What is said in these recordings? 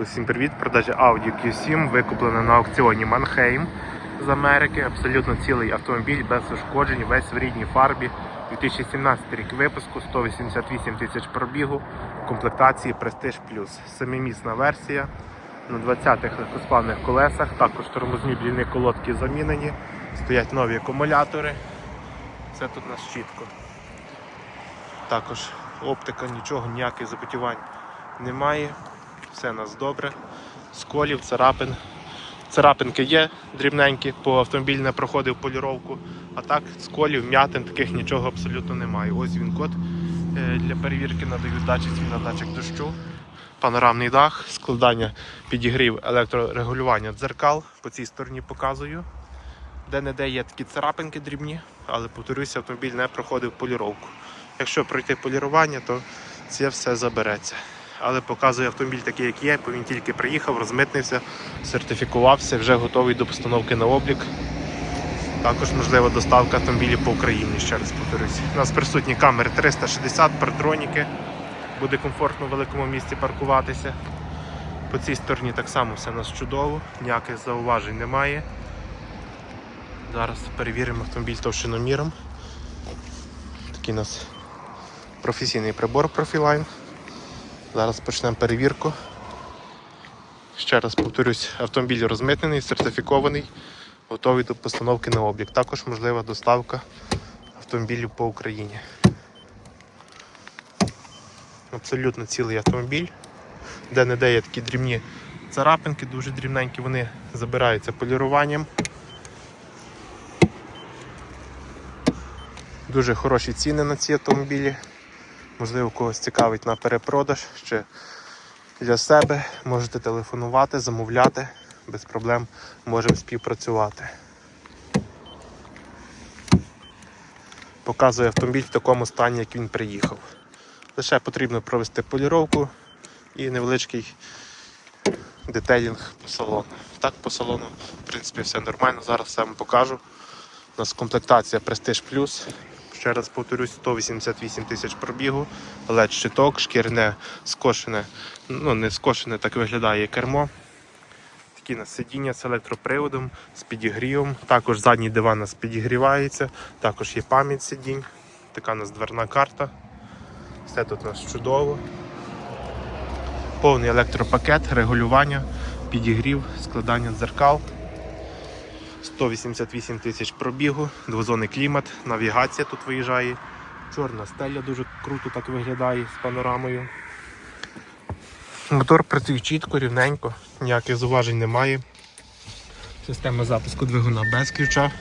Усім привіт! Продажа Audi Q7 викуплена на аукціоні Манхейм з Америки. Абсолютно цілий автомобіль без ушкоджень, весь в рідній фарбі. 2017 рік випуску, 188 тисяч пробігу, комплектації Prestige Plus. Семимісна версія на 20-х легкосплавних колесах. Також тормозні бліни колодки замінені. Стоять нові акумулятори. Все тут у нас чітко. Також оптика, нічого, ніяких запотівань немає. Все у нас добре. Сколів, царапин. Царапинки є дрібненькі, по автомобіль не проходив поліровку. А так, сколів, м'ятин, таких нічого абсолютно немає. Ось він код е, для перевірки надають датчик на датчик дощу. Панорамний дах, складання підігрів електрорегулювання дзеркал. По цій стороні показую. Де-не-де є такі царапинки дрібні, але повторюся, автомобіль не проходив поліровку. Якщо пройти полірування, то це все забереться. Але показує автомобіль такий, як є, бо він тільки приїхав, розмитнився, сертифікувався, вже готовий до постановки на облік. Також можлива доставка автомобілів по Україні, ще раз повторюсь. У нас присутні камери 360, партроніки. Буде комфортно в великому місті паркуватися. По цій стороні так само все у нас чудово, ніяких зауважень немає. Зараз перевіримо автомобіль товщиноміром. Такий у нас професійний прибор Profiline. Зараз почнемо перевірку. Ще раз повторюсь, автомобіль розмитнений, сертифікований, готовий до постановки на облік. Також можлива доставка автомобілів по Україні. Абсолютно цілий автомобіль. Де-не-де є такі дрібні царапинки, дуже дрібненькі, вони забираються поліруванням. Дуже хороші ціни на ці автомобілі. Можливо, когось цікавить на перепродаж чи для себе. Можете телефонувати, замовляти, без проблем можемо співпрацювати. Показує автомобіль в такому стані, як він приїхав. Лише потрібно провести поліровку і невеличкий детейлінг по салону. Так, по салону, в принципі, все нормально. Зараз все вам покажу. У нас комплектація Prestige Plus. Ще раз повторюсь, 188 тисяч пробігу, led щиток, шкірне скошене, ну не скошене, так виглядає кермо. Такі у нас сидіння з електроприводом, з підігрівом. Також задній диван у нас підігрівається, також є пам'ять сидінь. Така у нас дверна карта. Все тут у нас чудово. Повний електропакет, регулювання, підігрів, складання дзеркал. 188 тисяч пробігу, двозонний клімат, навігація тут виїжджає. Чорна стеля дуже круто так виглядає з панорамою. Мотор працює чітко, рівненько, ніяких зуважень немає. Система запуску двигуна без ключа.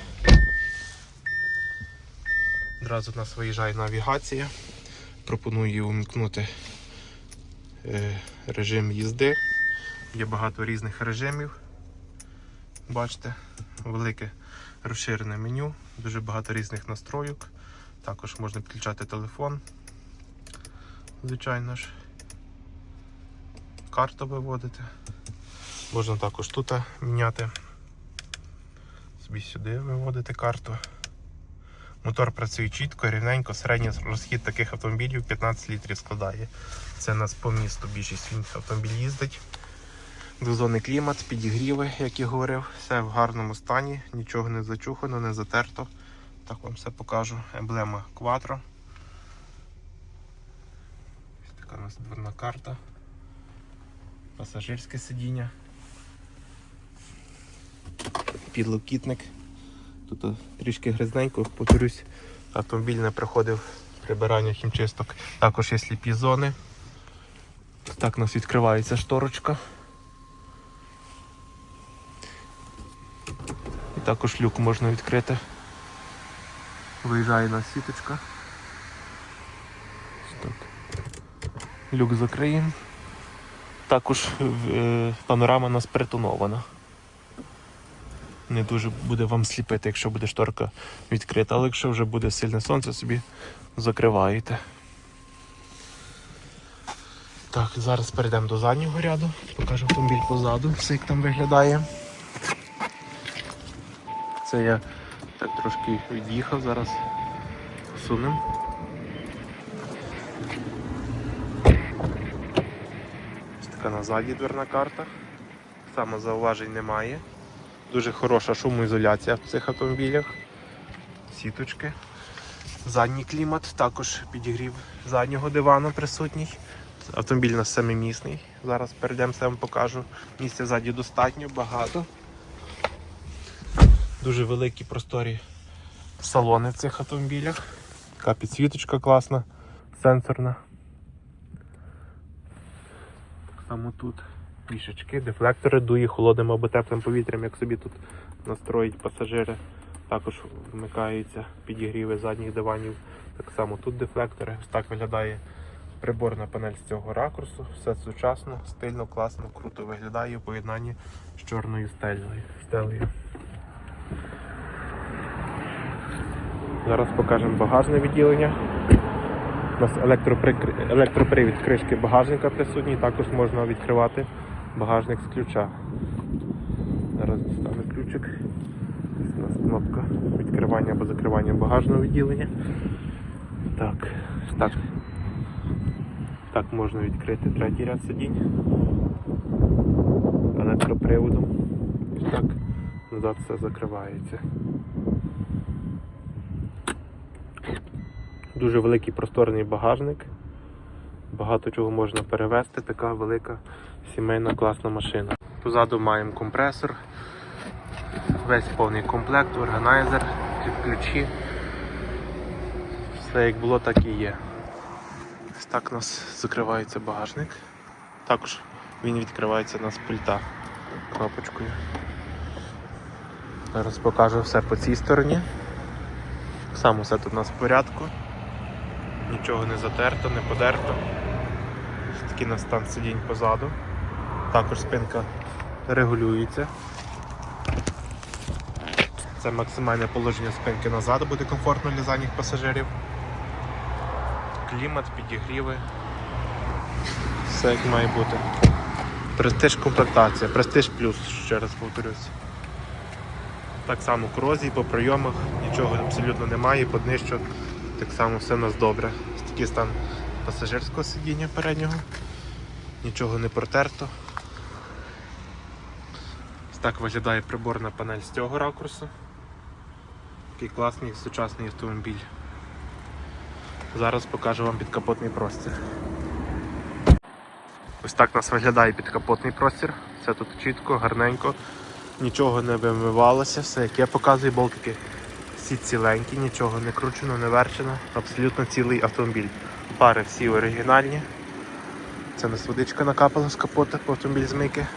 Одразу в нас виїжджає навігація. Пропоную її е, режим їзди. Є багато різних режимів. Бачите, велике розширене меню, дуже багато різних настройок. Також можна підключати телефон, звичайно ж. Карту виводити. Можна також тут міняти. Собі сюди виводити карту. Мотор працює чітко, рівненько, середній розхід таких автомобілів 15 літрів складає. Це у нас по місту більшість автомобіль їздить. Двозонний клімат, підігріви, як я говорив, все в гарному стані, нічого не зачухано, не затерто. Так вам все покажу. Емблема Quattro. Ось така у нас дверна карта. Пасажирське сидіння. Підлокітник. Тут трішки грязненько, повторюсь, автомобіль не проходив прибирання хімчисток. Також є сліпі зони. Так у нас відкривається шторочка. Також люк можна відкрити. Виїжджає на сіточка. Так. Люк закриємо. Також е, панорама у нас притонована. Не дуже буде вам сліпити, якщо буде шторка відкрита, але якщо вже буде сильне сонце, собі закриваєте. Так, зараз перейдемо до заднього ряду, покажу автомобіль позаду, все як там виглядає. Це я так трошки від'їхав, зараз посунемо. Ось така на дверна карта. Саме зауважень немає. Дуже хороша шумоізоляція в цих автомобілях. Сіточки. Задній клімат, також підігрів заднього дивану присутній. Автомобіль у нас семимісний. Зараз перейдемо, все вам покажу. Місця ззаді достатньо, багато. Дуже великі просторі салони в цих автомобілях. Така підсвіточка класна, сенсорна. Так само тут мішечки, дефлектори дує холодним або теплим повітрям, як собі тут настроїть пасажири. Також вмикаються підігріви задніх диванів. Так само тут дефлектори. Ось так виглядає приборна панель з цього ракурсу. Все сучасно, стильно, класно, круто виглядає у поєднанні з чорною стелею. стелею. Зараз покажемо багажне відділення. У нас електроприкр- електропривід кришки багажника присутній, також можна відкривати багажник з ключа. Зараз дістану ключик. У нас кнопка відкривання або закривання багажного відділення. Так, так. Так можна відкрити третій ряд сидінь електроприводом. Ось так назад все закривається. Дуже великий просторний багажник. Багато чого можна перевезти. Така велика сімейна класна машина. Позаду маємо компресор, весь повний комплект, органайзер, ключі. Все як було, так і є. Ось так у нас закривається багажник. Також він відкривається у нас пульта кнопочкою. Зараз покажу все по цій стороні. Так само все тут у нас в порядку. Нічого не затерто, не подерто. Ось такий на стан сидінь позаду. Також спинка регулюється. Це максимальне положення спинки назад, буде комфортно для задніх пасажирів. Клімат, підігріви. Все як має бути. Престиж комплектація, престиж плюс, ще раз повторюсь. Так само корозії по прийомах, нічого абсолютно немає, по так само все у нас добре. Такий стан пасажирського сидіння переднього. Нічого не протерто. Ось так виглядає приборна панель з цього ракурсу. Такий класний сучасний автомобіль. Зараз покажу вам підкапотний простір. Ось так у нас виглядає підкапотний простір. Все тут чітко, гарненько, нічого не вимивалося, все як я показую, болтики всі ціленькі, нічого не кручено, не верчено, абсолютно цілий автомобіль. Пари всі оригінальні. Це нас водичка накапала з капота, автомобіль змийки.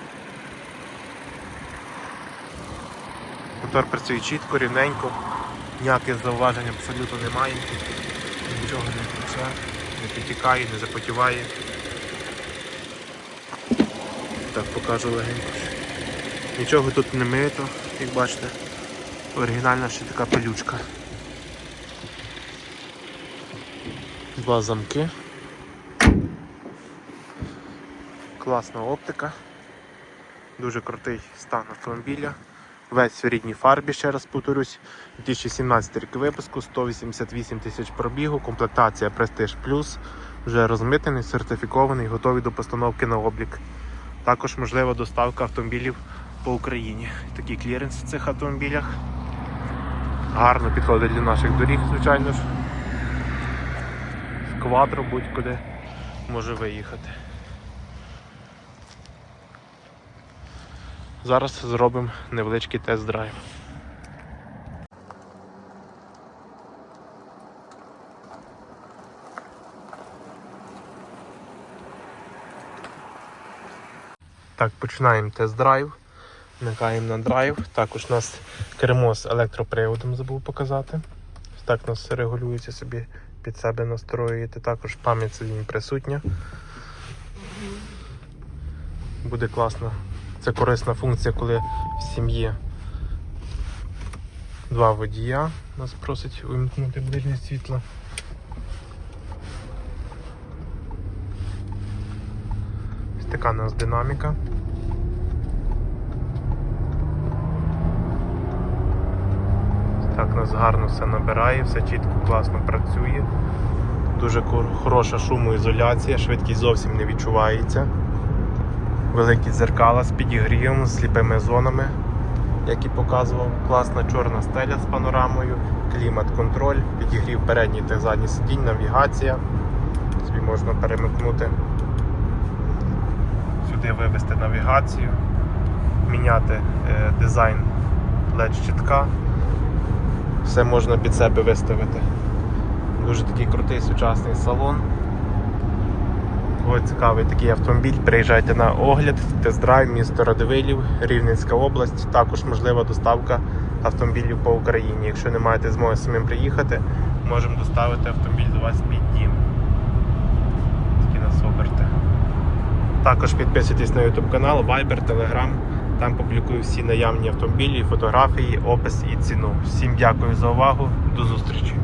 Мотор працює чітко, рівненько, ніяких зауважень абсолютно немає. Нічого не тече, не підтікає, не запотіває. Так покажу легенько. Нічого тут не мито, як бачите. Оригінальна ще така пилючка. Два замки. Класна оптика. Дуже крутий стан автомобіля. Весь в рідній фарбі, ще раз повторюсь. 2017 рік випуску, 188 тисяч пробігу, комплектація Prestige Plus, вже розмитений, сертифікований, готовий до постановки на облік. Також можлива доставка автомобілів по Україні. Такий кліренс в цих автомобілях. Гарно підходить для наших доріг, звичайно ж. Квадро будь-куди може виїхати. Зараз зробимо невеличкий тест-драйв. Так, починаємо тест-драйв. Вмикаємо на драйв. Також у нас кермо з електроприводом забув показати. Так нас регулюється собі під себе настроюєте. Також пам'ять сидінь присутня. Буде класно. Це корисна функція, коли в сім'ї два водія. Нас просить увімкнути ближнє світло. Ось така у нас динаміка. Так, у нас гарно все набирає, все чітко, класно працює. Дуже хороша шумоізоляція, швидкість зовсім не відчувається. Великі дзеркала з підігрівом, з сліпими зонами, як і показував. Класна чорна стеля з панорамою, клімат-контроль, підігрів передній та задній сидінь, навігація. Собі можна перемикнути. Сюди вивести навігацію, міняти е, дизайн LED щитка. Все можна під себе виставити. Дуже такий крутий сучасний салон. Ось цікавий такий автомобіль. Приїжджайте на огляд, тест-драйв, місто Радивилів, Рівненська область. Також можлива доставка автомобілів по Україні. Якщо не маєте змоги самим приїхати, можемо доставити автомобіль до вас під дім. Такі нас оберти. Також підписуйтесь на YouTube канал, Viber, Telegram. Там публікую всі наявні автомобілі, фотографії, опис і ціну. Всім дякую за увагу. До зустрічі!